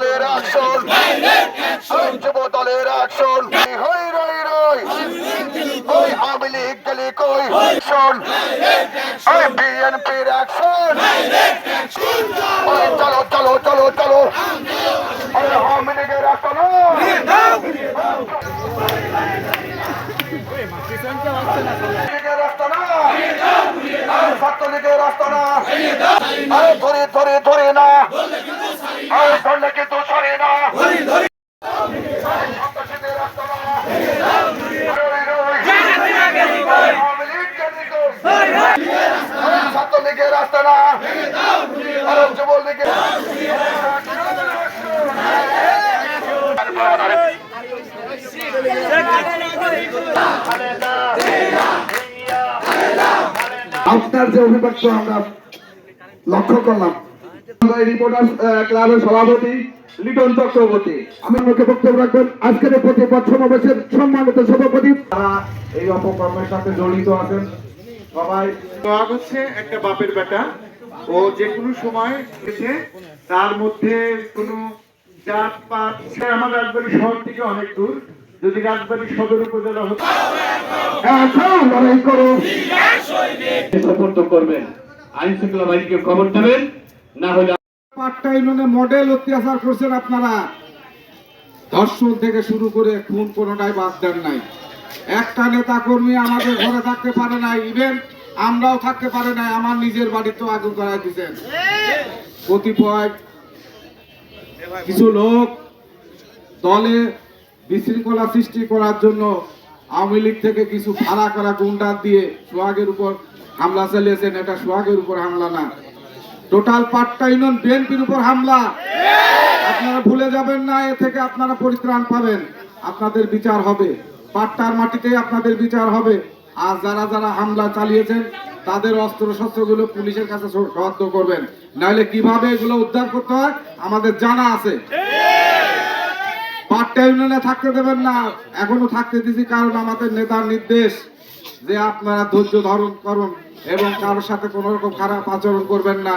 দলের ওই যুব দলের অ্যাকশন হই রই রই ওই আওয়ামী লীগ গলি কই শোন ওই বিএনপির অ্যাকশন ওই চলো চলো চলো চলো ওই আওয়ামী লীগের অ্যাকশন লীগের রাস্তা না আর ছাত্রলীগের রাস্তা না ধরে ধরে ধরে না আরে ধরলে কিন্তু সরে না সন্ত্রাসীদের রাস্তা না। রই রই। আওয়ামী লীগ কেন্দ্রে কই? আরে ছাত্রলীগের রাস্তা না আরে যুবলীগের আপনার যে অভিব্যক্ত আমরা লক্ষ্য করলাম। ক্লাবের সভাপতি লিটন চক্রবর্তী। আমার মুখে বক্তব্য রাখবেন আজকের সমাবেশের সম্মানিত সভাপতি। তারা এই অপকর্মের সাথে জড়িত আছেন। সবাই হচ্ছে একটা বাপের বেটা। ও যে কোনো সময় এসে তার মধ্যে কোনো জাত পাত সে আমার রাজবাড়ি শহর থেকে অনেক দূর। যদি রাজবাড়ি সদর উপজেলা হতো। এখন লড়াই করো। সমর্থন করবেন। আইন শৃঙ্খলা বাহিনীকে খবর দেবেন না হলে ইউনিয়নে মডেল অত্যাচার করছেন আপনারা। ধর্ষণ থেকে শুরু করে খুন কোনোটাই বাদ দেন নাই। একটা নেতা কর্মী আমাদের ঘরে থাকতে পারে নাই ইভেন আমরাও থাকতে পারে নাই আমার নিজের বাড়িতেও আগুন করাই দিচ্ছেন কতিপয় কিছু লোক দলে বিশৃঙ্খলা সৃষ্টি করার জন্য আওয়ামী লীগ থেকে কিছু ভাড়া করা গুন্ডা দিয়ে সোহাগের উপর হামলা চালিয়েছেন। এটা সোহাগের উপর হামলা না। টোটাল পাট্টা ইউনিয়ন বিএনপির উপর হামলা। আপনারা ভুলে যাবেন না, এ থেকে আপনারা পরিত্রাণ পাবেন। আপনাদের বিচার হবে। পাট্টার মাটিতে আপনাদের বিচার হবে। আর যারা যারা হামলা চালিয়েছেন, তাদের অস্ত্র শস্ত্রগুলো পুলিশের কাছে সহায়তা করবেন। নাহলে কীভাবে এগুলো উদ্ধার করতে হয়, আমাদের জানা আছে। পাট্টা ইউনিয়নে থাকতে দেবেন না। এখনও থাকতে দিছি কারণ আমাদের নেতার নির্দেশ যে আপনারা ধৈর্য ধারণ করুন এবং কারোর সাথে কোনো রকম খারাপ আচরণ করবেন না।